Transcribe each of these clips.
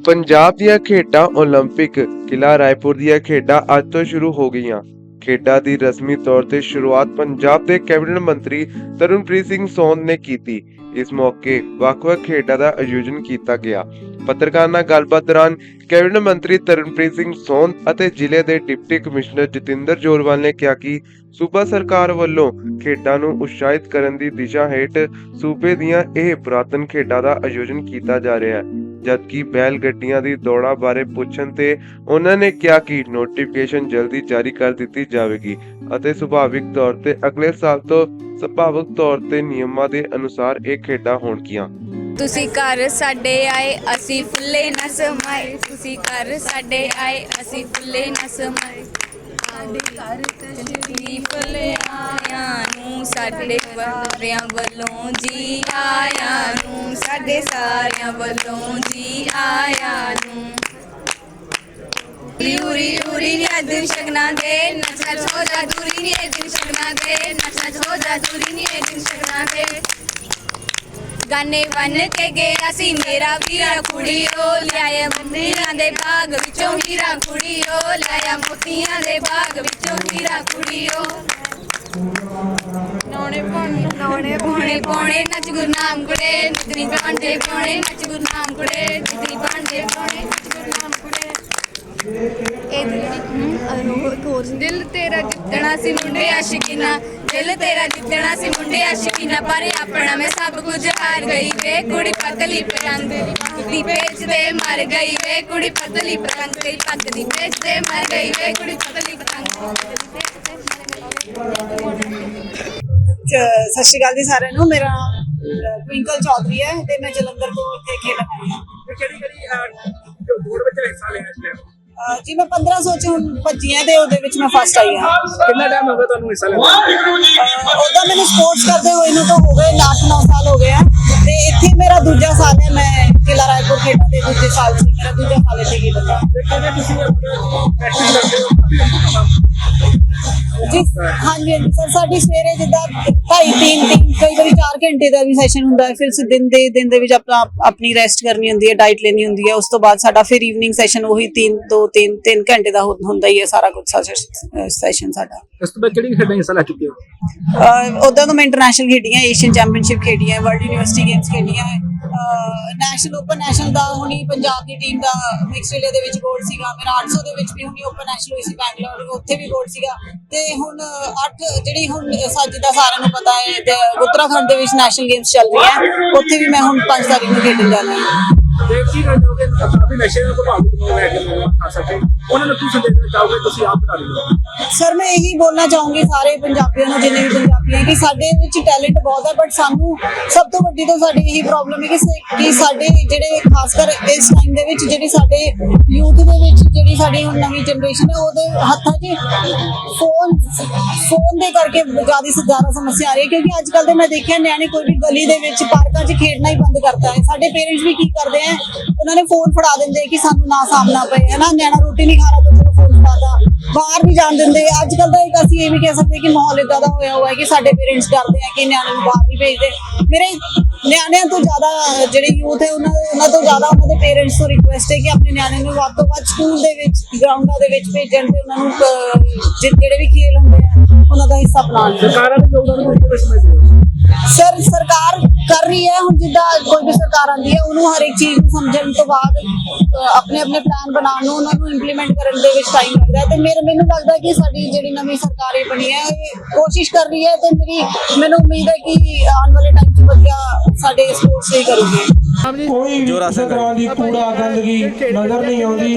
ਪੰਜਾਬ ਦੀਆਂ ਖੇਡਾਂ 올림픽 ਕਿਲਾ ਰਾਏਪੁਰ ਦੀਆਂ ਖੇਡਾਂ ਅੱਜ ਤੋਂ ਸ਼ੁਰੂ ਹੋ ਗਈਆਂ ਖੇਡਾਂ ਦੀ ਰਸਮੀ ਤੌਰ ਤੇ ਸ਼ੁਰੂਆਤ ਪੰਜਾਬ ਦੇ ਕੈਬਨਿਟ ਮੰਤਰੀ ਤਰੁਣਪ੍ਰੀਤ ਸਿੰਘ ਸੌਂਦ ਨੇ ਕੀਤੀ ਇਸ ਮੌਕੇ ਵੱਖ-ਵੱਖ ਖੇਡਾਂ ਦਾ ਆਯੋਜਨ ਕੀਤਾ ਗਿਆ ਪੱਤਰਕਾਰਾਂ ਨਾਲ ਗੱਲਬਾਤ ਦੌਰਾਨ ਕੈਬਨਿਟ ਮੰਤਰੀ ਤਰੁਣਪ੍ਰੀਤ ਸਿੰਘ ਸੌਂਦ ਅਤੇ ਜ਼ਿਲ੍ਹੇ ਦੇ ਡਿਪਟੀ ਕਮਿਸ਼ਨਰ ਜਤਿੰਦਰ ਜੋਰਵਾਲ ਨੇ ਕਿਹਾ ਕਿ ਸੂਬਾ ਸਰਕਾਰ ਵੱਲੋਂ ਖੇਡਾਂ ਨੂੰ ਉਤਸ਼ਾਹਿਤ ਕਰਨ ਦੀ ਦਿਸ਼ਾ ਹੇਠ ਸੂਬੇ ਦੀਆਂ ਇਹ ਪੁਰਾਤਨ ਖੇਡਾਂ ਦਾ ਆਯੋਜਨ ਕੀਤਾ ਜਾ ਰਿਹਾ ਹੈ ਜਦਕਿ ਬੈਲ ਗੱਡੀਆਂ ਦੀ ਦੌੜਾਂ ਬਾਰੇ ਪੁੱਛਣ ਤੇ ਉਹਨਾਂ ਨੇ ਕਿਹਾ ਕਿ ਨੋਟੀਫਿਕੇਸ਼ਨ ਜਲਦੀ ਜਾਰੀ ਕਰ ਦਿੱਤੀ ਜਾਵੇਗੀ ਅਤੇ ਸੁਭਾਵਿਕ ਤੌਰ ਤੇ ਅਗਲੇ ਸਾਲ ਤੋਂ ਸੁਭਾਵਿਕ ਤੌਰ ਤੇ ਨਿਯਮਾਂ ਦੇ ਅਨੁਸਾਰ ਇਹ ਖੇਡਾਂ ਹੋਣਗੀਆਂ। ਤੁਸੀਂ ਘਰ ਸਾਡੇ ਆਏ, ਅਸੀਂ ਫੁੱਲੇ ਨਾ ਸਮਾਏ। ਤੁਸੀਂ ਘਰ ਸਾਡੇ ਆਏ, ਅਸੀਂ ਫੁੱਲੇ ਨਾ ਸਮਾਏ। ਸਾਡੇ ਘਰ ਤਸ਼ਰੀਫ ਲੈ ਆਇਆਂ ਨੂੰ, ਸਾਡੇ ਸਾਰਿਆਂ ਵੱਲੋਂ ਜੀ ਆਇਆਂ ਨੂੰ ਸਾਡੇ ਸਾਰਿਆਂ ਵੱਲੋਂ ਜੀ ਆਇਆਂ ਨੂੰ। ਉਰੀ ਉਰੀ ਉਰੀ ਨੀ ਦਿਨ ਸ਼ਗਨਾ ਦੇ ਨੱਚਣਾ ਹੋ ਜਾ ਦੂਰੀ ਨੀ ਦਿਨ ਸ਼ਗਨਾ ਦੇ ਨੱਚਣਾ ਹੋ ਜਾ ਦੂਰੀ ਨੀ ਦਿਨ ਸ਼ਗਨਾ ਦੇ। ਗਾਨੇ ਬਨ ਕੇ ਗਏ ਅਸੀਂ, ਮੇਰਾ ਵੀਰਾ ਕੁੜੀਓ ਲਿਆਇਆ ਮੰਦਿਰਾਂ ਦੇ ਬਾਗ ਵਿੱਚੋਂ ਹੀਰਾ ਕੁੜੀਓ ਲਿਆਇਆ ਮੋਤੀਆਂ ਦੇ ਬਾਗ ਵਿੱਚੋਂ ਹੀਰਾ ਕੁੜੀਓ ਨੌਣੇ ਪੌਣੇ ਨੌਣੇ ਪੌਣੇ ਪੌਣੇ, ਨੱਚ ਗੁਰਨਾਮ ਕੁੜੇ ਨਚਨੀ ਬਾਂਡੇ ਪੌਣੇ, ਨੱਚ ਗੁਰਨਾਮ ਕੁੜੇ ਨਚਨੀ ਬਾਂਡੇ ਪੌਣੇ, ਨੱਚ ਗੁਰਨਾਮ ਕੁੜੇ ਇਹ ਦਿਲ ਦਿਲ ਤੇਰਾ ਜਿੱਤਣਾ ਸੀ ਮੁੰਡੇ ਆਸ਼ਿਕੀਨਾ ਦਿਲ ਤੇਰਾ ਜਿੱਤਣਾ ਸੀ ਮੁੰਡੇ ਆਸ਼ਿਕੀਨਾ ਪਰ ਆਪਣਾ ਮੈਂ ਸਭ ਕੁਝ ਹਾਰ ਗਈ ਵੇ। ਕੁੜੀ ਪਤਲੀ ਪਤੰਗ ਦੀ ਪੇਚ ਤੇ ਮਰ ਗਈ ਵੇ। ਕੁੜੀ ਪਤਲੀ ਪਤੰਗ ਦੀ ਪੱਗ ਦੀ ਪੇਚ ਤੇ ਮਰ ਗਈ ਵੇ। ਕੁੜੀ ਪਤਲੀ ਚ- ਸਤਿ ਸ਼੍ਰੀ ਅਕਾਲ ਜੀ ਸਾਰਿਆਂ ਨੂੰ। ਮੇਰਾ ਟਵਿੰਕਲ ਚੌਧਰੀ ਹੈ ਤੇ ਮੈਂ ਜਲੰਧਰ ਤੋਂ ਇੱਥੇ ਖੇਡਣ ਆਈ ਹਾਂ। ਕਿਹੜੀ ਕਿਹੜੀ ਦੌੜ ਵਿੱਚ ਹਿੱਸਾ ਲਿਆ ਇਸ? ਅਹ ਜੀ ਮੈਂ 1500 ਚ ਹੁਣ ਭੱਜੀ ਹਾਂ ਤੇ ਉਹਦੇ ਵਿੱਚ ਮੈਂ ਫਸਟ ਆਈ ਹਾਂ। ਕਿੰਨਾ ਟਾਈਮ ਹੋ ਗਿਆ ਤੁਹਾਨੂੰ ਹਿੱਸਾ ਲੈਂਦੇ ਉਹਦਾ ਮੈਨੂੰ ਸਪੋਰਟਸ ਕਰਦੇ ਹੋਏ ਨੂੰ ਤਾਂ ਹੋ ਗਏ 8-9 ਸਾਲ ਹੋ ਗਏ ਆ। ਤੇ ਇੱਥੇ ਮੇਰਾ ਦੂਜਾ ਸਾਲ ਹੈ ਮੈਂ ਕਿਲਾ ਰਾਏਪੁਰ ਖੇਡਾਂ ਦੇ ਦੂਜੇ ਸਾਲ ਸੀ। ਮੇਰਾ ਦੂਜਾ ਸਾਲ ਇੱਥੇ ਖੇਡਣ ਦਾ। ਤੇ ਕਿਵੇਂ ਤੁਸੀਂ ਆਪਣਾ ਪ੍ਰੈਕਟਿਸ ਕਰਦੇ ਹੋ। ਜੀ ਹਾਂਜੀ ਹਾਂਜੀ ਸਰ ਸਾਡੀ ਸਵੇਰੇ ਜਿੱਦਾਂ 2.5 3 3 ਕਈ ਵਾਰੀ 4 ਘੰਟੇ ਦਾ ਵੀ ਸੈਸ਼ਨ ਹੁੰਦਾ ਹੈ ਫਿਰ ਸ- ਦਿਨ ਦੇ ਦਿਨ ਦੇ ਵਿੱਚ ਆਪਣਾ ਆਪਣੀ ਰੈਸਟ ਕਰਨੀ ਹੁੰਦੀ ਹੈ ਡਾਈਟ ਲੈਣੀ ਹੁੰਦੀ ਹੈ ਉਸ ਤੋਂ ਬਾਅਦ ਸਾਡਾ ਫਿਰ ਈਵਨਿੰਗ ਸੈਸ਼ਨ ਉਹੀ 3 2 3 3 ਘੰਟੇ ਦਾ ਹੁੰ- ਹੁੰਦਾ ਹੀ ਹੈ ਸਾਰਾ ਕੁਝ ਸੈਸ਼ਨ ਸਾਡਾ। ਇਸ ਤੋਂ ਬਾਅਦ ਕਿਹੜੀ ਖੇਡਾਂ ਹਿੱਸਾ ਲੈ ਚੁੱਕੇ ਹੋ? ਉਦਾਂ ਤਾਂ ਮੈਂ ਇੰਟਰਨੈਸ਼ਨਲ ਖੇਡੀ ਹਾਂ Asian championship world university games national open national ਦਾ ਹੁਣੀ ਪੰਜਾਬ ਦੀ ਟੀਮ ਦਾ ਮਿਕਸ ਰਿਲੇ ਦੇ ਵਿੱਚ ਗੋਲਡ ਸੀਗਾ ਮੇਰਾ 800 ਦੇ ਵਿੱਚ ਵੀ ਹੁਣੀ ਓਪਨ ਨੈਸ਼ਨਲ ਹੋਈ ਸੀ ਬੈਂਗਲੌਰ ਉੱਥੇ ਵੀ ਗੋਲਡ ਸੀਗਾ। ਤੇ ਹੁਣ 8 ਜਿਹੜੀ ਹੁਣ ਸੱਜ ਦਾ ਸਾਰਿਆਂ ਨੂੰ ਪਤਾ ਹੈ ਤੇ ਉੱਤਰਾਖੰਡ ਦੇ ਵਿੱਚ ਨੈਸ਼ਨਲ ਗੇਮਸ ਚੱਲ ਰਹੀ ਹੈ ਉੱਥੇ ਵੀ ਮੈਂ ਹੁਣ 5 ਤਾਰੀਖ ਨੂੰ ਖੇਡਣ ਜਾਣਾ ਹੈ। ਕੀ ਕਿ ਕਾਫੀ ਨਸ਼ੇ ਨੂੰ ਪ੍ਰਭਾਵਿਤ ਹੋ ਰਿਹਾ ਕਿ ਲੋਕ ਖਾ ਸਕੇ ਉਹਨਾਂ ਨੂੰ ਕੀ ਸੰਦੇਸ਼ ਦੇਣਾ ਚਾਹੋਗੇ? ਤੁਸੀਂ ਆਪ ਬਣਾ ਲਓ ਸਰ ਮੈਂ ਇਹੀ ਬੋਲਣਾ ਚਾਹੂੰਗੀ ਸਾਰੇ ਪੰਜਾਬੀਆਂ ਨੂੰ ਜਿੰਨੇ ਵੀ ਪੰਜਾਬੀ ਹੈ ਕਿ ਸਾਡੇ ਵਿੱਚ ਟੈਲੈਂਟ ਬਹੁਤ ਹੈ ਬਟ ਸਾਨੂੰ ਸਭ ਤੋਂ ਵੱਡੀ ਤਾਂ ਸਾਡੀ ਇਹੀ ਪ੍ਰੋਬਲਮ ਹੈ ਕਿ ਸ- ਕਿ ਸਾਡੇ ਜਿਹੜੇ ਖਾਸ ਕਰ ਇਸ ਟਾਈਮ ਦੇ ਵਿੱਚ ਜਿਹੜੀ ਸਾਡੇ ਯੂਥ ਦੇ ਵਿੱਚ ਜਿਹੜੀ ਸਾਡੀ ਹੁਣ ਨਵੀਂ ਜਨਰੇਸ਼ਨ ਹੈ, ਉਹਦੇ ਹੱਥਾਂ 'ਚ ਫੋਨ ਫੋਨ ਦੇ ਕਰਕੇ ਜ਼ਿਆਦਾ ਸੇ, ਜ਼ਿਆਦਾ ਸਮੱਸਿਆ ਆ ਰਹੀ ਹੈ, ਕਿਉਂਕਿ ਅੱਜ ਕੱਲ ਦੇ ਮੈਂ ਦੇਖਿਆ ਨਿਆਣੇ ਕੋਈ ਵੀ ਗਲੀ ਦੇ ਵਿੱਚ ਪਾਰਕਾਂ 'ਚ ਖੇਡਣਾ ਹੀ ਬੰਦ ਕਰਤਾ ਹੈ। ਸਾਡੇ ਪੇਰੈਂਟਸ ਵੀ ਕੀ ਕਰਦੇ ਆ ਉਹਨਾਂ ਨੇ ਫੋਨ ਫੜਾ ਦਿੰਦੇ ਕਿ ਸਾਨੂੰ ਨਾ ਸਾਹਮਣਾ ਪਏ ਹੈ ਨਾ ਨਿਆਣਾ ਰੋਟੀ ਨਹੀਂ ਖਾ ਰਿਹਾ ਤਾਂ ਚਲੋ ਫੋਨ ਫੜਾਦਾ ਬਾਹਰ ਵੀ ਜਾਣ ਦਿੰਦੇ ਅੱਜ ਕੱਲ ਦਾ ਇੱਕ ਅਸੀਂ ਇਹ ਵੀ ਕਹਿ ਸਕਦੇ ਕਿ ਮਾਹੌਲ ਇਦਾਂ ਦਾ ਹੋਇਆ ਹੋਇਆ ਹੈ ਕਿ ਸਾਡੇ ਪੇਰੈਂਟਸ ਡਰਦੇ ਆ ਕਿ ਨਿਆਣੇ ਨੂੰ ਬਾਹਰ ਨਹੀਂ ਭੇਜਦੇ। ਮੇਰੇ ਨਿਆਣਿਆਂ ਤੋਂ ਜ਼ਿਆਦਾ ਜਿਹੜੇ ਯੂਥ ਹੈ ਉਹਨਾਂ ਉਹਨਾਂ ਤੋਂ ਜ਼ਿਆਦਾ ਉਹਨਾਂ ਦੇ ਪੇਰੈਂਟਸ ਤੋਂ ਰਿਕੁਐਸਟ ਹੈ ਕਿ ਆਪਣੇ ਨਿਆਣਿਆਂ ਨੂੰ ਵੱਧ ਤੋਂ ਵੱਧ ਸਕੂਲ ਦੇ ਵਿੱਚ ਗਰਾਊਂਡਾਂ ਦੇ ਵਿੱਚ ਭੇਜਣ ਤੇ ਉਹਨਾਂ ਨੂੰ ਜਿਹੜੇ ਵੀ ਖੇਲ ਹੁੰਦੇ ਆ ਉਹਨਾਂ ਦਾ ਹਿੱਸਾ ਬਣਾਉਣ ਸਰਕਾਰਾਂ ਦੇ ਯੋਗਦਾਨ ਨੂੰ ਕਿਵੇਂ ਸਮਝਦੇ ਹੋ? ਸਰ ਸਰਕਾਰ ਕਰ ਰਹੀ ਹੈ। ਹੁਣ ਜਿੱਦਾਂ ਕੋਈ ਵੀ ਸਰਕਾਰ ਆਉਂਦੀ ਹੈ ਉਹਨੂੰ ਹਰ ਇੱਕ ਚੀਜ਼ ਨੂੰ ਸਮਝਣ ਤੋਂ ਬਾਅਦ ਆਪਣੇ ਆਪਣੇ ਪਲਾਨ ਬਣਾਉਣ ਨੂੰ ਉਹਨਾਂ ਨੂੰ ਇੰਪਲੀਮੈਂਟ ਕਰਨ ਦੇ ਵਿੱਚ ਟਾਈਮ ਲੱਗਦਾ ਹੈ। ਤੇ ਮੇਰੇ ਮੈਨੂੰ ਲੱਗਦਾ ਕਿ ਸਾਡੀ ਜਿਹੜੀ ਨਵੀਂ ਸਰਕਾਰ ਇਹ ਬਣੀ ਹੈ ਇਹ ਕੋਸ਼ਿਸ਼ ਕਰ ਰਹੀ ਹੈ ਤੇ ਮੇਰੀ ਮੈਨੂੰ ਉਮੀਦ ਹੈ ਕਿ ਆਉਣ ਵਾਲੇ ਟਾਈਮ 'ਚ ਵਧੀਆ ਸਾਡੇ ਸਪੋਰਟਸ ਲਈ ਕਰੂਗੀ। ਕੋਈ ਤਰ੍ਹਾਂ ਦੀ ਕੂੜਾ ਗੰਦਗੀ ਨਜ਼ਰ ਨਹੀਂ ਆਉਂਦੀ।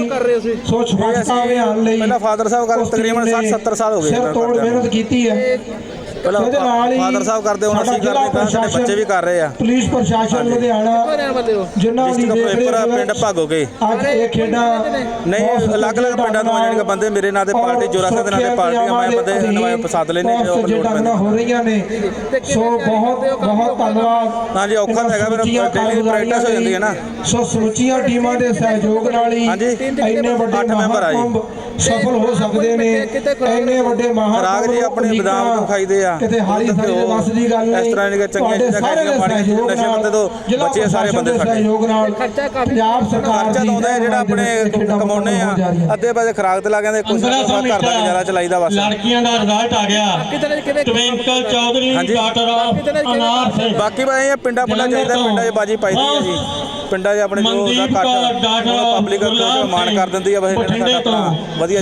ਸੋ। ਸਵੱਛਤਾ ਅਭਿਆਨ ਲਈ ਪਹਿਲਾਂ ਫਾਦਰ ਸਾਹਿਬ ਕਰਨ ਤਕਰੀਬਨ 60 70 ਸਾਲ ਹੋ ਗਏ ਸਿਰ ਤੋੜ ਮਿਹਨਤ ਕੀਤੀ ਹੈ। ਪਹਿਲਾਂ ਉਹਦੇ ਨਾਲ ਹੀ ਫਾਦਰ ਸਾਹਿਬ ਕਰਦੇ ਹੁਣ ਸਾਡਾ ਅਸੀਂ ਕਰਦੇ ਬੱਚੇ ਵੀ ਕਰ ਰਹੇ ਆ। ਪੁਲਿਸ ਪ੍ਰਸ਼ਾਸਨ ਲੁਧਿਆਣਾ ਜਿਨ੍ਹਾਂ ਦੀ ਡਿਸਟ੍ਰਿਕਟ ਦੇਖ ਫਿਰੋਜ਼ਪੁਰ ਰੇਖ ਪਿੰਡ ਭਾਗੋਕੇ ਅੱਜ ਇਹ ਖੇਡਾਂ ਨਹੀਂ ਬਹੁਤ ਅਲੱਗ-ਅਲੱਗ ਪਿੰਡਾਂ ਤੋਂ ਜਿਹੜੇ ਬੰਦੇ ਮੇਰੇ ਨਾਂ ਤੇ ਔਰ ਪਾਰਟੀ ਜੋਰਾ ਸਿੰਘ ਦੇ ਨਾਂ ਤੇ ਪਾਰਟੀਆਂ ਮੈਂ ਬੰਦੇ ਅਧੀਨ ਨਵਾਂ ਪਸੰਦ ਲੈਣੇ ਨੇ ਉਹ ਬਹੁਤ ਲੋੜ ਢੰਗ ਨਾਲ ਹੋ ਰਹੀਆਂ ਨੇ। ਸੋ ਬਹੁਤ ਬਹੁਤ ਧੰਨਵਾਦ। ਹਾਂਜੀ, ਔਖਾ ਤਾਂ ਹੈਗਾ, ਫਿਰ ਸਮੁੱਚੀਆਂ daily practice ਹੋ ਜਾਂਦੀ ਹੈ ਨਾ। ਸੋ ਸਮੁੱਚੀਆਂ ਟੀਮਾਂ ਦੇ ਸਹਿਯੋਗ ਨਾਲ ਹੀ ਹਾਂਜੀ। ਇੰਨੇ ਵੱਡੇ ਅੱਠ ਮੈਂਬਰ ਆ ਜੀ। ਮਹਾਕੁੰਭ ਸਫਲ ਹੋ ਸਕਦੇ ਨੇ। ਇੰਨੇ ਵੱਡੇ ਮਹਾਕੁੰਭ ਰਾਗ ਜੀ ਆਪਣੇ ਬਦਾਮ ਨੂੰ ਖਾਈਦੇ ਆ ਆ ਕਿਤੇ ਹਾਰੀ ਦੁੱਧ, ਸਾਰੀ ਦੇ ਦੀ ਗੱਲ ਨਹੀਂ ਇਸ ਤਰ੍ਹਾਂ ਦੀਆਂ ਚੰਗੀਆਂ ਚੀਜ਼ਾਂ ਖਾਈਆਂ, ਪਾਣੀ ਨਸ਼ੇ ਪੱਤੇ ਤੋਂ ਬਚੇ ਸਾਰੇ ਬੰਦੇ ਦੇ ਸਾਡੇ। ਸਹਿਯੋਗ ਨਾਲ ਖਰਚਾ ਕਾਫੀ- ਪੰਜਾਬ ਸਰਕਾਰ ਖਰਚਾ ਦੀ ਤਾਂ ਆਉਂਦਾ ਹੈ ਜਿਹੜਾ ਆਪਣੇ ਕਮਾਉਣੇ ਆ। ਅੱਧੇ ਪੈਸੇ ਖਰਾਕ ਤੇ ਲਾ ਜਾਂਦੇ ਕੁਛ ਘਰ ਦਾ ਗੁਜ਼ਾਰਾ ਚਲਾਈਦਾ ਬਸ। ਲੜਕੀਆਂ ਦਾ ਰਿਜ਼ਲਟ ਆ ਗਿਆ। ਕਿਤੇ ਨਾ ਕਿਤੇ ਟਵਿੰਕਲ ਚੌਧਰੀ। ਡਾਕਟਰ ਅਨਾਰ ਸਿੰਘ। ਬਾਕੀ ਬਾਈ ਇਹ ਪਿੰਡਾਂ ਪਿੰਡਾਂ ਚਾਹੀਦਾ ਪਿੰਡਾਂ 'ਚ ਬਾਜੀ ਪਾਈ ਦੀ ਜੀ। ਪਿੰਡਾਂ 'ਚ ਆਪਣੇ ਜੋ ਮਨਦੀਪ ਘੱਟ ਪਬਲਿਕ ਮਾਣ ਕਰ ਦਿੰਦੀ ਆ ਬਸ ਦਾ ਆਪਣਾ ਵਧੀਆ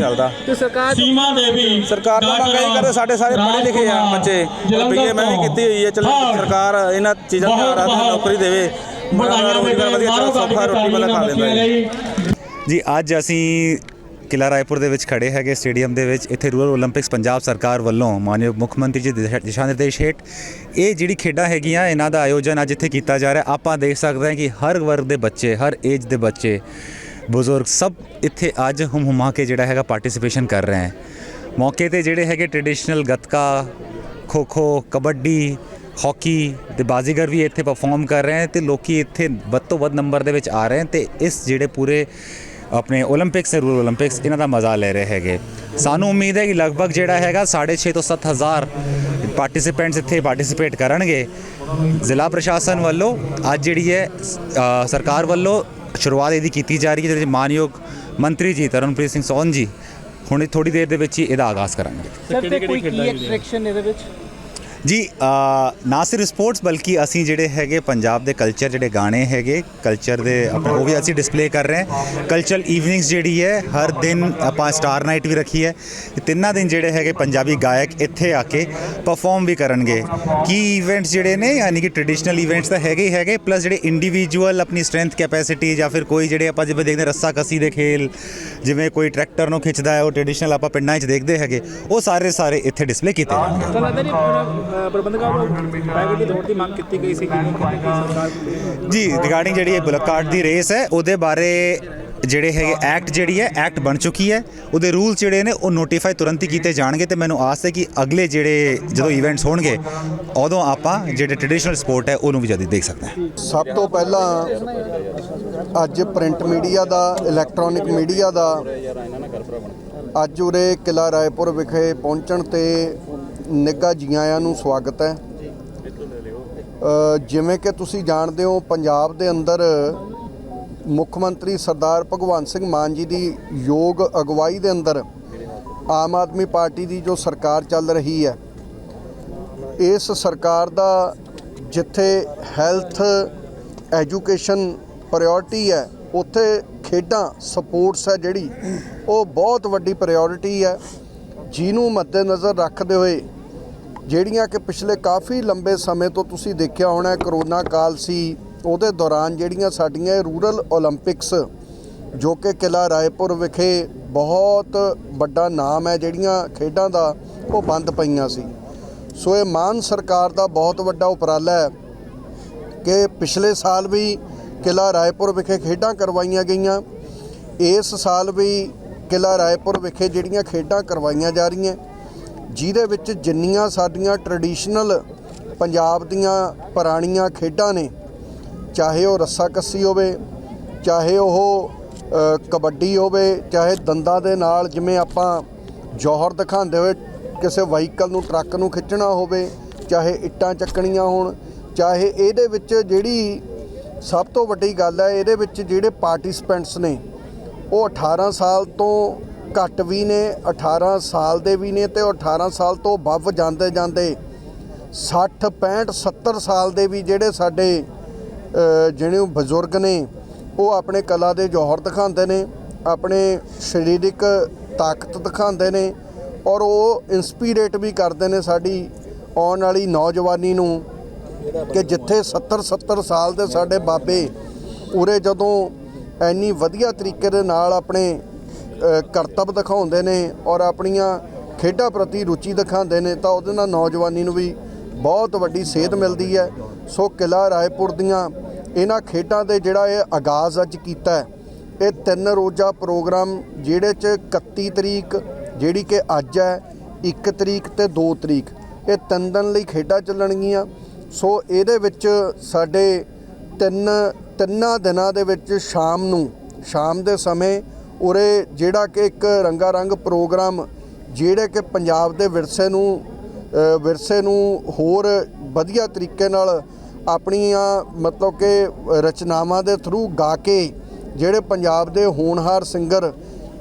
ਚੱਲਦਾ। ਤੇ ਸਰਕਾਰ ਸੀਮਾ ਦੇਵੀ ਸਰਕਾਰ ਤਾਂ ਮੰਗ ਇਹੀ ਕਰਦੇ ਸਾਡੇ ਸਾਰੇ ਪੜ੍ਹੇ ਲਿਖੇ ਆ ਬੱਚੇ। ਬੀਏ ਮੈਂ ਵੀ ਕੀਤੀ ਹੋਈ ਹੈ ਚਲੋ ਸਰਕਾਰ ਇਹਨਾਂ ਚੀਜ਼ਾਂ ਦਾ ਰਾਤ ਨੌਕਰੀ ਦੇਵੇ। ਬੜਾ ਰੋਜ਼ਗਾਰ ਵਧੀਆ ਸੌਖਾ ਰੋਟੀ ਵਾਲਾ ਖਾ ਲੈਂਦਾ ਜੀ ਅੱਜ ਅਸੀਂ ਕਿਲਾ ਰਾਏਪੁਰ ਦੇ ਵਿੱਚ ਖੜੇ ਹੈਗੇ ਸਟੇਡੀਅਮ ਦੇ ਵਿੱਚ। ਇੱਥੇ ਰੂਰਲ 올림픽ਸ ਪੰਜਾਬ ਸਰਕਾਰ ਵੱਲੋਂ ਮਾਨਯੋਗ ਮੁੱਖ ਮੰਤਰੀ ਜੀ ਦੇ ਦਿਸ਼ਾ ਨਿਰਦੇਸ਼ ਹੇਠ ਇਹ ਜਿਹੜੀ ਖੇਡਾਂ ਹੈਗੀਆਂ ਇਹਨਾਂ ਦਾ ਆਯੋਜਨ ਅੱਜ ਇੱਥੇ ਕੀਤਾ ਜਾ ਰਿਹਾ। ਆਪਾਂ ਦੇਖ ਸਕਦੇ ਹਾਂ ਕਿ ਹਰ ਵਰਗ ਦੇ ਬੱਚੇ ਹਰ ਏਜ ਦੇ ਬੱਚੇ ਬਜ਼ੁਰਗ ਸਭ ਇੱਥੇ ਅੱਜ ਹਮ ਹੁਮਾ ਕੇ ਜਿਹੜਾ ਹੈਗਾ ਪਾਰਟਿਸਿਪੇਸ਼ਨ ਕਰ ਰਹੇ ਹਨ ਮੌਕੇ ਤੇ ਜਿਹੜੇ ਹੈਗੇ ਟ੍ਰੈਡੀਸ਼ਨਲ ਗੱਤਕਾ ਖੋ ਖੋ ਕਬੱਡੀ, ਹਾਕੀ ਦੇ ਬਾਜ਼ੀਗਰ ਵੀ ਇੱਥੇ ਪਰਫਾਰਮ ਕਰ ਰਹੇ ਹਨ ਤੇ ਲੋਕੀ ਇੱਥੇ ਵੱਧ ਤੋਂ ਵੱਧ ਨੰਬਰ ਦੇ ਵਿੱਚ ਆ ਰਹੇ ਹਨ ਤੇ ਇਸ ਜਿਹੜੇ ਪੂਰੇ ਆਪਣੇ 올림픽ਸ ਤੇ ਰੂਲ 올림픽ਸ ਇਹਨਾਂ ਦਾ ਮਜ਼ਾ ਲੈ ਰਹੇ ਹੈਗੇ। ਸਾਨੂੰ ਉਮੀਦ ਹੈ ਕਿ ਲਗਭਗ ਜਿਹੜਾ ਹੈਗਾ 6.5 ਤੋਂ 7000 ਪਾਰਟਿਸਿਪੈਂਟਸ ਇੱਥੇ ਪਾਰਟਿਸਿਪੇਟ ਕਰਨਗੇ। ਜ਼ਿਲ੍ਹਾ ਪ੍ਰਸ਼ਾਸਨ ਵੱਲੋਂ ਅੱਜ ਜਿਹੜੀ ਹੈ ਸਰਕਾਰ ਵੱਲੋਂ ਸ਼ੁਰੂਆਤ ਇਹਦੀ ਕੀਤੀ ਜਾ ਰਹੀ ਹੈ ਜਿਹੜੇ ਮਾਨਯੋਗ ਮੰਤਰੀ ਜੀ ਤਰਨਪ੍ਰੀਤ ਸਿੰਘ ਸੋਨ ਜੀ ਹੁਣੇ ਥੋੜੀ ਦੇਰ ਦੇ ਵਿੱਚ ਹੀ ਇਹਦਾ ਆਗਾਜ਼ ਕਰਾਂਗੇ। ਸਰ ਤੇ ਕੋਈ ਕੀ ਐਟਰੈਕਸ਼ਨ ਇਹਦੇ ਵਿੱਚ? ਜੀ ਨਾ ਸਿਰਫ ਸਪੋਰਟਸ ਬਲਕਿ ਅਸੀਂ ਜਿਹੜੇ ਹੈਗੇ ਪੰਜਾਬ ਦੇ ਕਲਚਰ ਜਿਹੜੇ ਗਾਣੇ ਹੈਗੇ ਕਲਚਰ ਦੇ ਆਪਣੇ ਉਹ ਵੀ ਅਸੀਂ ਡਿਸਪਲੇ ਕਰ ਰਹੇ ਹਾਂ। ਕਲਚਰਲ ਈਵਨਿੰਗਸ ਜਿਹੜੀ ਹੈ, ਹਰ ਦਿਨ ਆਪਾਂ ਸਟਾਰ ਨਾਈਟ ਵੀ ਰੱਖੀ ਹੈ। ਤਿੰਨਾਂ ਦਿਨ ਜਿਹੜੇ ਹੈਗੇ ਪੰਜਾਬੀ ਗਾਇਕ ਇੱਥੇ ਆ ਕੇ ਪਰਫਾਰਮ ਵੀ ਕਰਨਗੇ। ਕੀ ਇਵੈਂਟਸ ਜਿਹੜੇ ਨੇ, ਯਾਨੀ ਕਿ ਟ੍ਰੈਡੀਸ਼ਨਲ ਇਵੈਂਟਸ ਤਾਂ ਹੈਗੇ ਹੀ ਹੈਗੇ ਪਲੱਸ ਜਿਹੜੇ ਇੰਡੀਵਿਜੂਅਲ ਆਪਣੀ ਸਟਰੈਂਥ ਕੈਪੈਸਿਟੀ ਜਾਂ ਫਿਰ ਕੋਈ ਜਿਹੜੇ ਆਪਾਂ ਜਿਵੇਂ ਦੇਖਦੇ ਹਾਂ ਰੱਸਾ ਕਸੀ ਦੇ ਖੇਲ, ਜਿਵੇਂ ਕੋਈ ਟਰੈਕਟਰ ਨੂੰ ਖਿੱਚਦਾ ਹੈ, ਉਹ ਟ੍ਰੈਡੀਸ਼ਨਲ ਆਪਾਂ ਪਿੰਡਾਂ 'ਚ ਦੇਖਦੇ ਹੈਗੇ, ਉਹ ਸਾਰੇ ਸਾਰੇ ਇੱਥੇ ਡਿਸਪਲੇ ਕੀਤੇ ਜਾਣਗੇ। ਪ੍ਰਬੰਧਕਾਂ ਵੱਲੋਂ ਪੈਕੇਜ ਦੀ ਦੌੜ ਦੀ ਮੰਗ ਕੀਤੀ ਗਈ ਸੀ ਕਿ ਸਰਕਾਰ ਜੀ ਰਿਗਾਰਡਿੰਗ ਜਿਹੜੀ ਇਹ ਬੁਲਕ ਕਾਰਟ ਦੀ ਰੇਸ ਹੈ ਉਹਦੇ ਬਾਰੇ ਜਿਹੜੇ ਹੈਗੇ ਐਕਟ ਜਿਹੜੀ ਹੈ ਐਕਟ ਬਣ ਚੁੱਕੀ ਹੈ। ਉਹਦੇ ਰੂਲਸ ਜਿਹੜੇ ਨੇ ਉਹ ਨੋਟੀਫਾਈ ਤੁਰੰਤ ਹੀ ਕੀਤੇ ਜਾਣਗੇ ਤੇ ਮੈਨੂੰ ਆਸ ਹੈ ਕਿ ਅਗਲੇ ਜਿਹੜੇ ਜਦੋਂ ਇਵੈਂਟਸ ਹੋਣਗੇ ਉਦੋਂ ਆਪਾਂ ਜਿਹੜੇ ਟ੍ਰੈਡੀਸ਼ਨਲ ਸਪੋਰਟ ਹੈ ਉਹਨੂੰ ਵੀ ਜਲਦੀ ਦੇਖ ਸਕਦੇ ਹਾਂ। ਸਭ ਤੋਂ ਪਹਿਲਾਂ ਅੱਜ ਪ੍ਰਿੰਟ ਮੀਡੀਆ ਦਾ ਇਲੈਕਟ੍ਰੋਨਿਕ ਮੀਡੀਆ ਦਾ ਅੱਜ ਉਰੇ ਕਿਲਾ ਰਾਏਪੁਰ ਵਿਖੇ ਪਹੁੰਚਣ ਤੇ ਨਿੱਘਾ ਜੀ ਆਇਆਂ ਨੂੰ ਸਵਾਗਤ ਹੈ। ਜਿਵੇਂ ਕਿ ਤੁਸੀਂ ਜਾਣਦੇ ਹੋ, ਪੰਜਾਬ ਦੇ ਅੰਦਰ ਮੁੱਖ ਮੰਤਰੀ ਸਰਦਾਰ ਭਗਵੰਤ ਸਿੰਘ ਮਾਨ ਜੀ ਦੀ ਯੋਗ ਅਗਵਾਈ ਦੇ ਅੰਦਰ ਆਮ ਆਦਮੀ ਪਾਰਟੀ ਦੀ ਜੋ ਸਰਕਾਰ ਚੱਲ ਰਹੀ ਹੈ, ਇਸ ਸਰਕਾਰ ਦਾ ਜਿੱਥੇ ਹੈਲਥ, ਐਜੂਕੇਸ਼ਨ ਪ੍ਰਾਇੋਰਟੀ ਹੈ, ਉੱਥੇ ਖੇਡਾਂ, ਸਪੋਰਟਸ ਹੈ ਜਿਹੜੀ, ਉਹ ਬਹੁਤ ਵੱਡੀ ਪ੍ਰਾਇੋਰਟੀ ਹੈ। ਜਿਹਨੂੰ ਮੱਦੇਨਜ਼ਰ ਰੱਖਦੇ ਹੋਏ ਜਿਹੜੀਆਂ ਕਿ ਪਿਛਲੇ ਕਾਫੀ ਲੰਬੇ ਸਮੇਂ ਤੋਂ ਤੁਸੀਂ ਦੇਖਿਆ ਹੋਣਾ ਕਰੋਨਾ ਕਾਲ ਸੀ, ਉਹਦੇ ਦੌਰਾਨ ਜਿਹੜੀਆਂ ਸਾਡੀਆਂ ਰੂਰਲ 올림픽ਸ ਜੋ ਕਿ ਕਿਲਾ ਰਾਏਪੁਰ ਵਿਖੇ ਬਹੁਤ ਵੱਡਾ ਨਾਮ ਹੈ, ਜਿਹੜੀਆਂ ਖੇਡਾਂ ਦਾ ਉਹ ਬੰਦ ਪਈਆਂ ਸੀ। ਸੋ ਇਹ ਮਾਨ ਸਰਕਾਰ ਦਾ ਬਹੁਤ ਵੱਡਾ ਉਪਰਾਲਾ ਹੈ ਕਿ ਪਿਛਲੇ ਸਾਲ ਵੀ ਕਿਲਾ ਰਾਏਪੁਰ ਵਿਖੇ ਖੇਡਾਂ ਕਰਵਾਈਆਂ ਗਈਆਂ। ਇਸ ਸਾਲ ਵੀ ਕਿਲਾ ਰਾਏਪੁਰ ਵਿਖੇ ਜਿਹੜੀਆਂ ਖੇਡਾਂ ਕਰਵਾਈਆਂ ਜਾ ਰਹੀਆਂ। ਜਿਹਦੇ ਵਿੱਚ ਜਿੰਨੀਆਂ ਸਾਡੀਆਂ ਟ੍ਰੈਡੀਸ਼ਨਲ ਪੰਜਾਬ ਦੀਆਂ ਪੁਰਾਣੀਆਂ ਖੇਡਾਂ ਨੇ, ਚਾਹੇ ਉਹ ਰੱਸਾ ਕੱਸੀ ਹੋਵੇ, ਚਾਹੇ ਉਹ ਕਬੱਡੀ ਹੋਵੇ, ਚਾਹੇ ਦੰਦਾਂ ਦੇ ਨਾਲ ਜਿਵੇਂ ਆਪਾਂ ਜੌਹਰ ਦਿਖਾਉਂਦੇ ਹੋਏ ਕਿਸੇ ਵਹੀਕਲ ਨੂੰ, ਟਰੱਕ ਨੂੰ ਖਿੱਚਣਾ ਹੋਵੇ, ਚਾਹੇ ਇੱਟਾਂ ਚੱਕਣੀਆਂ ਹੋਣ, ਚਾਹੇ ਇਹਦੇ ਵਿੱਚ ਜਿਹੜੀ ਸਭ ਤੋਂ ਵੱਡੀ ਗੱਲ ਹੈ, ਇਹਦੇ ਵਿੱਚ ਜਿਹੜੇ ਪਾਰਟਿਸਪੈਂਟਸ ਨੇ, ਉਹ 18 ਸਾਲ ਤੋਂ ਘੱਟ ਵੀ ਨੇ 18 ਸਾਲ ਦੇ ਵੀ ਨੇ ਤੇ ਉਹ 18 ਸਾਲ ਤੋਂ ਵੱਧ ਜਾਂਦੇ ਜਾਂਦੇ 60 65 70 ਸਾਲ ਦੇ ਵੀ ਜਿਹੜੇ ਸਾਡੇ ਜਿਹੜੇ ਬਜ਼ੁਰਗ ਨੇ, ਉਹ ਆਪਣੇ ਕਲਾ ਦੇ ਜੌਹਰ ਦਿਖਾਉਂਦੇ ਨੇ, ਆਪਣੇ ਸਰੀਰਕ ਤਾਕਤ ਦਿਖਾਉਂਦੇ ਨੇ ਔਰ ਉਹ ਇਨਸਪੀਰੇਟ ਵੀ ਕਰਦੇ ਨੇ ਸਾਡੀ ਆਉਣ ਵਾਲੀ ਨੌਜਵਾਨੀ ਨੂੰ ਕਿ ਜਿੱਥੇ 70 70 ਸਾਲ ਦੇ ਸਾਡੇ ਬਾਬੇ ਉਰੇ ਜਦੋਂ ਇੰਨੀ ਵਧੀਆ ਤਰੀਕੇ ਦੇ ਨਾਲ ਆਪਣੇ ਕਰਤੱਵ ਦਿਖਾਉਂਦੇ ਨੇ ਔਰ ਆਪਣੀਆਂ ਖੇਡਾਂ ਪ੍ਰਤੀ ਰੁਚੀ ਦਿਖਾਉਂਦੇ ਨੇ ਤਾਂ ਉਹਦੇ ਨਾਲ ਨੌਜਵਾਨੀ ਨੂੰ ਵੀ ਬਹੁਤ ਵੱਡੀ ਸੇਧ ਮਿਲਦੀ ਹੈ। ਸੋ ਕਿਲਾ ਰਾਏਪੁਰ ਦੀਆਂ ਇਹਨਾਂ ਖੇਡਾਂ ਦੇ ਜਿਹੜਾ ਇਹ ਆਗਾਜ਼ ਅੱਜ ਕੀਤਾ ਇਹ ਤਿੰਨ ਰੋਜ਼ਾ ਪ੍ਰੋਗਰਾਮ ਜਿਹੜੇ ਚ 31 ਤਰੀਕ ਜਿਹੜੀ ਕਿ ਅੱਜ ਹੈ 1 ਤਰੀਕ ਤੇ 2 ਤਰੀਕ, ਇਹ ਤਿੰਨ ਦਿਨ ਲਈ ਖੇਡਾਂ ਚੱਲਣਗੀਆਂ। ਸੋ ਇਹਦੇ ਵਿੱਚ ਸਾਡੇ ਤਿੰਨ, ਤਿੰਨਾਂ ਦਿਨਾਂ ਦੇ ਵਿੱਚ ਸ਼ਾਮ ਨੂੰ, ਸ਼ਾਮ ਦੇ ਸਮੇਂ ਉਰੇ ਜਿਹੜਾ ਕਿ ਇੱਕ ਰੰਗਾ ਰੰਗ ਪ੍ਰੋਗਰਾਮ ਜਿਹੜੇ ਕਿ ਪੰਜਾਬ ਦੇ ਵਿਰਸੇ ਨੂੰ ਵਿਰਸੇ ਨੂੰ ਹੋਰ ਵਧੀਆ ਤਰੀਕੇ ਨਾਲ ਆਪਣੀਆਂ ਮਤਲਬ ਕਿ ਰਚਨਾਵਾਂ ਦੇ ਥਰੂ ਗਾ ਕੇ ਜਿਹੜੇ ਪੰਜਾਬ ਦੇ ਹੋਣਹਾਰ ਸਿੰਗਰ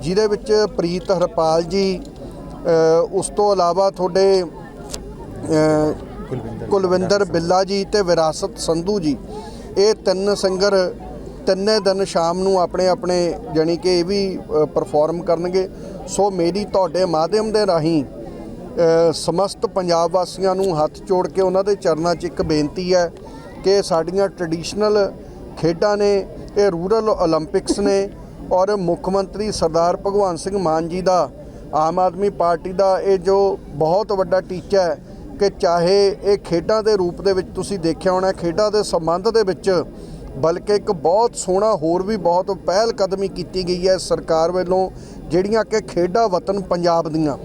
ਜਿਹਦੇ ਵਿੱਚ ਪ੍ਰੀਤ ਹਰਪਾਲ ਜੀ ਉਸ ਤੋਂ ਇਲਾਵਾ ਤੁਹਾਡੇ ਕੁਲਵਿੰਦਰ ਬਿੱਲਾ ਜੀ ਤੇ ਵਿਰਾਸਤ ਸੰਧੂ ਜੀ ਇਹ ਤਿੰਨ ਸਿੰਗਰ ਤਿੰਨੇ ਦਿਨ ਸ਼ਾਮ ਨੂੰ ਆਪਣੇ ਆਪਣੇ ਜਾਨੀ ਕਿ ਇਹ ਵੀ ਪਰਫਾਰਮ ਕਰਨਗੇ। ਸੋ ਮੇਰੀ ਤੁਹਾਡੇ ਮਾਧਿਅਮ ਦੇ ਰਾਹੀਂ ਸਮਸਤ ਪੰਜਾਬ ਵਾਸੀਆਂ ਨੂੰ ਹੱਥ ਜੋੜ ਕੇ ਉਹਨਾਂ ਦੇ ਚਰਨਾਂ 'ਚ ਇੱਕ ਬੇਨਤੀ ਹੈ ਕਿ ਸਾਡੀਆਂ ਟ੍ਰੈਡੀਸ਼ਨਲ ਖੇਡਾਂ ਨੇ, ਇਹ ਰੂਰਲ 올림픽ਸ ਨੇ ਔਰ ਮੁੱਖ ਮੰਤਰੀ ਸਰਦਾਰ ਭਗਵੰਤ ਸਿੰਘ ਮਾਨ ਜੀ ਦਾ, ਆਮ ਆਦਮੀ ਪਾਰਟੀ ਦਾ ਇਹ ਜੋ ਬਹੁਤ ਵੱਡਾ ਟੀਚਾ ਹੈ ਕਿ ਚਾਹੇ ਇਹ ਖੇਡਾਂ ਦੇ ਰੂਪ ਦੇ ਵਿੱਚ ਤੁਸੀਂ ਦੇਖਿਆ ਹੋਣਾ, ਖੇਡਾਂ ਦੇ ਸੰਬੰਧ ਦੇ ਵਿੱਚ ਬਲਕਿ ਇੱਕ ਬਹੁਤ ਸੋਹਣਾ ਹੋਰ ਵੀ ਬਹੁਤ ਪਹਿਲ ਕਦਮੀ ਕੀਤੀ ਗਈ ਹੈ ਸਰਕਾਰ ਵੱਲੋਂ, ਜਿਹੜੀਆਂ ਕਿ ਖੇਡਾਂ ਵਤਨ ਪੰਜਾਬ ਦੀਆਂ,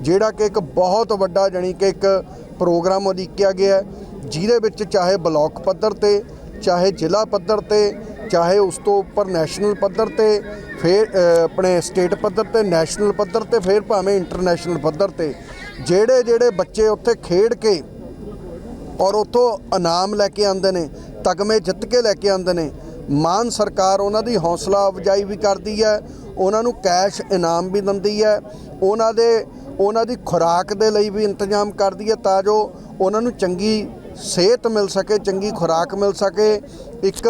ਜਿਹੜਾ ਕਿ ਇੱਕ ਬਹੁਤ ਵੱਡਾ ਜਾਣੀ ਕਿ ਇੱਕ ਪ੍ਰੋਗਰਾਮ ਉਲੀਕਿਆ ਗਿਆ ਹੈ, ਜਿਹਦੇ ਵਿੱਚ ਚਾਹੇ ਬਲਾਕ ਪੱਧਰ ਤੇ, ਚਾਹੇ ਜ਼ਿਲ੍ਹਾ ਪੱਧਰ ਤੇ, ਚਾਹੇ ਉਸ ਤੋਂ ਉੱਪਰ ਨੈਸ਼ਨਲ ਪੱਧਰ ਤੇ, ਫਿਰ ਆਪਣੇ ਸਟੇਟ ਪੱਧਰ ਤੇ, ਨੈਸ਼ਨਲ ਪੱਧਰ ਤੇ, ਫਿਰ ਭਾਵੇਂ ਇੰਟਰਨੈਸ਼ਨਲ ਪੱਧਰ ਤੇ ਜਿਹੜੇ ਜਿਹੜੇ ਬੱਚੇ ਉੱਥੇ ਖੇਡ ਕੇ ਔਰ ਉੱਥੋਂ ਇਨਾਮ ਲੈ ਕੇ ਆਉਂਦੇ ਨੇ ਤਗਮੇ ਜਿੱਤ ਕੇ ਲੈ ਕੇ ਆਉਂਦੇ ਨੇ। ਮਾਨ ਸਰਕਾਰ ਉਹਨਾਂ ਦੀ ਹੌਸਲਾ ਅਫਜਾਈ ਵੀ ਕਰਦੀ ਹੈ, ਉਹਨਾਂ ਨੂੰ ਕੈਸ਼ ਇਨਾਮ ਵੀ ਦਿੰਦੀ ਹੈ, ਉਹਨਾਂ ਦੇ, ਉਹਨਾਂ ਦੀ ਖੁਰਾਕ ਦੇ ਲਈ ਵੀ ਇੰਤਜ਼ਾਮ ਕਰਦੀ ਹੈ ਤਾਂ ਜੋ ਉਹਨਾਂ ਨੂੰ ਚੰਗੀ ਸਿਹਤ ਮਿਲ ਸਕੇ, ਚੰਗੀ ਖੁਰਾਕ ਮਿਲ ਸਕੇ, ਇੱਕ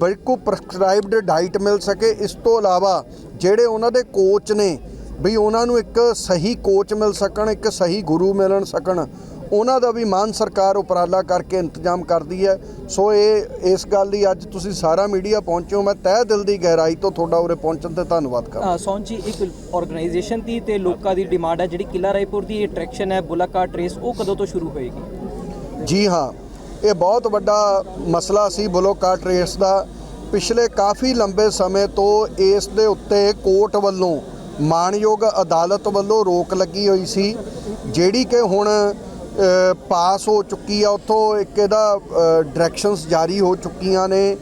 ਬਿਲਕੁਲ ਪ੍ਰਸਕ੍ਰਾਈਬਡ ਡਾਈਟ ਮਿਲ ਸਕੇ। ਇਸ ਤੋਂ ਇਲਾਵਾ ਜਿਹੜੇ ਉਹਨਾਂ ਦੇ ਕੋਚ ਨੇ, ਵੀ ਉਹਨਾਂ ਨੂੰ ਇੱਕ ਸਹੀ ਕੋਚ ਮਿਲ ਸਕਣ, ਇੱਕ ਸਹੀ ਗੁਰੂ ਮਿਲਣ ਸਕਣ ਉਹਨਾਂ ਦਾ ਵੀ ਮਾਨ ਸਰਕਾਰ ਉਪਰਾਲਾ ਕਰਕੇ ਇੰਤਜ਼ਾਮ ਕਰਦੀ ਹੈ। ਸੋ ਇਹ ਇਸ ਗੱਲ ਦੀ ਅੱਜ ਤੁਸੀਂ ਸਾਰਾ ਮੀਡੀਆ ਪਹੁੰਚੋ ਮੈਂ ਤਹਿ ਦਿਲ ਦੀ ਗਹਿਰਾਈ ਤੋਂ ਤੁਹਾਡਾ ਉਰੇ ਪਹੁੰਚਣ ਤੇ ਧੰਨਵਾਦ ਕਰਦਾ ਸੌਨ ਜੀ ਇੱਕ ਆਰਗੇਨਾਈਜੇਸ਼ਨ ਦੀ ਤੇ ਲੋਕਾਂ ਦੀ ਡਿਮਾਂਡ ਹੈ ਜਿਹੜੀ ਕਿਲਾ ਰਾਏਪੁਰ ਦੀ ਅਟਰੈਕਸ਼ਨ ਹੈ ਬੁਲਾਕਾਟ ਰੇਸ ਉਹ ਕਦੋਂ ਤੋਂ ਸ਼ੁਰੂ ਹੋਏਗੀ? ਜੀ ਹਾਂ ਇਹ ਬਹੁਤ ਵੱਡਾ ਮਸਲਾ ਸੀ ਬਲੋਕਾਟ ਰੇਸ ਦਾ। ਪਿਛਲੇ ਕਾਫੀ ਲੰਬੇ ਸਮੇਂ ਤੋਂ ਇਸ ਦੇ ਉੱਤੇ ਕੋਰਟ ਵੱਲੋਂ ਮਾਣਯੋਗ ਅਦਾਲਤ ਵੱਲੋਂ ਰੋਕ ਲੱਗੀ ਹੋਈ ਸੀ ਜਿਹੜੀ ਕਿ ਹੁਣ ਪਾਸ ਹੋ ਚੁੱਕੀ ਆ। ਉੱਥੋਂ ਇੱਕ ਇਹਦਾ ਡਾਇਰੈਕਸ਼ਨਸ ਜਾਰੀ ਹੋ ਚੁੱਕੀਆਂ ਨੇ।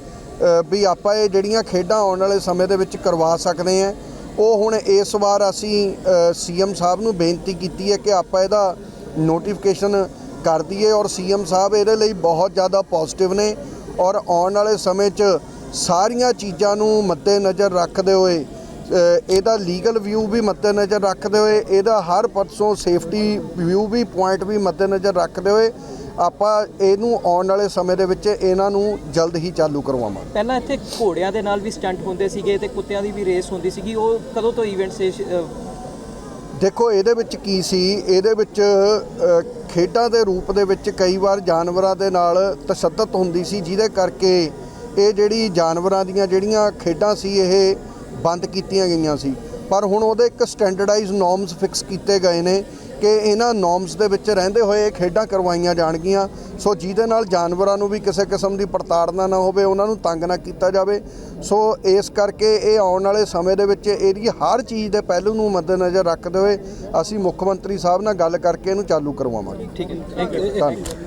ਵੀ ਆਪਾਂ ਇਹ ਜਿਹੜੀਆਂ ਖੇਡਾਂ ਆਉਣ ਵਾਲੇ ਸਮੇਂ ਦੇ ਵਿੱਚ ਕਰਵਾ ਸਕਦੇ ਹਾਂ ਉਹ ਹੁਣ ਇਸ ਵਾਰ ਅਸੀਂ ਸੀਐਮ ਸਾਹਿਬ ਨੂੰ ਬੇਨਤੀ ਕੀਤੀ ਹੈ ਕਿ ਆਪਾਂ ਇਹਦਾ ਨੋਟੀਫਿਕੇਸ਼ਨ ਕਰ ਦਈਏ ਔਰ ਸੀਐਮ ਸਾਹਿਬ ਇਹਦੇ ਲਈ ਬਹੁਤ ਜ਼ਿਆਦਾ ਪੋਜ਼ਿਟਿਵ ਨੇ। ਔਰ ਆਉਣ ਵਾਲੇ ਸਮੇਂ 'ਚ ਸਾਰੀਆਂ ਚੀਜ਼ਾਂ ਨੂੰ ਮੱਦੇਨਜ਼ਰ ਰੱਖਦੇ ਹੋਏ ਇਹਦਾ ਲੀਗਲ ਵਿਊ ਵੀ ਮੱਦੇਨਜ਼ਰ ਰੱਖਦੇ ਹੋਏ ਇਹਦਾ ਹਰ ਪਾਸੋਂ ਸੇਫਟੀ ਵਿਊ ਵੀ ਪੁਆਇੰਟ ਵੀ ਮੱਦੇਨਜ਼ਰ ਰੱਖਦੇ ਹੋਏ ਆਪਾਂ ਇਹਨੂੰ ਆਉਣ ਵਾਲੇ ਸਮੇਂ ਦੇ ਵਿੱਚ ਇਹਨਾਂ ਨੂੰ ਜਲਦ ਹੀ ਚਾਲੂ ਕਰਵਾਵਾਂਗੇ। ਪਹਿਲਾਂ ਇੱਥੇ ਘੋੜਿਆਂ ਦੇ ਨਾਲ ਵੀ ਸਟੰਟ ਹੁੰਦੇ ਸੀਗੇ ਤੇ ਕੁੱਤਿਆਂ ਦੀ ਵੀ ਰੇਸ ਹੁੰਦੀ ਸੀਗੀ। ਉਹ ਕਦੋਂ ਤੋਂ ਇਵੈਂਟ ਸੇ ਦੇਖੋ ਇਹਦੇ ਵਿੱਚ ਕੀ ਸੀ? ਇਹਦੇ ਵਿੱਚ ਖੇਡਾਂ ਦੇ ਰੂਪ ਦੇ ਵਿੱਚ ਕਈ ਵਾਰ ਜਾਨਵਰਾਂ ਦੇ ਨਾਲ ਤਸ਼ੱਦਦ ਹੁੰਦੀ ਸੀ ਜਿਹਦੇ ਕਰਕੇ ਇਹ ਜਿਹੜੀ ਜਾਨਵਰਾਂ ਦੀਆਂ ਜਿਹੜੀਆਂ ਖੇਡਾਂ ਸੀ ਇਹ ਬੰਦ ਕੀਤੀਆਂ ਗਈਆਂ ਸੀ। ਪਰ ਹੁਣ ਉਹਦੇ ਇੱਕ ਸਟੈਂਡਰਡਾਈਜ਼ ਨੋਰਮਸ ਫਿਕਸ ਕੀਤੇ ਗਏ ਨੇ ਕਿ ਇਹਨਾਂ ਨੋਰਮਸ ਦੇ ਵਿੱਚ ਰਹਿੰਦੇ ਹੋਏ ਖੇਡਾਂ ਕਰਵਾਈਆਂ ਜਾਣਗੀਆਂ। ਸੋ ਜਿਹਦੇ ਨਾਲ ਜਾਨਵਰਾਂ ਨੂੰ ਵੀ ਕਿਸੇ ਕਿਸਮ ਦੀ ਪ੍ਰਤਾੜਨਾ ਨਾ ਹੋਵੇ ਉਹਨਾਂ ਨੂੰ ਤੰਗ ਨਾ ਕੀਤਾ ਜਾਵੇ। ਸੋ ਇਸ ਕਰਕੇ ਇਹ ਆਉਣ ਵਾਲੇ ਸਮੇਂ ਦੇ ਵਿੱਚ ਇਹਦੀ ਹਰ ਚੀਜ਼ ਦੇ ਪਹਿਲੂ ਨੂੰ ਮੱਦੇਨਜ਼ਰ ਰੱਖਦੇ ਹੋਏ ਅਸੀਂ ਮੁੱਖ ਮੰਤਰੀ ਸਾਹਿਬ ਨਾਲ ਗੱਲ ਕਰਕੇ ਇਹਨੂੰ ਚਾਲੂ ਕਰਵਾਵਾਂਗੇ। ਠੀਕ ਹੈ ਥੈਂਕ ਯੂ ਧੰਨਵਾਦ।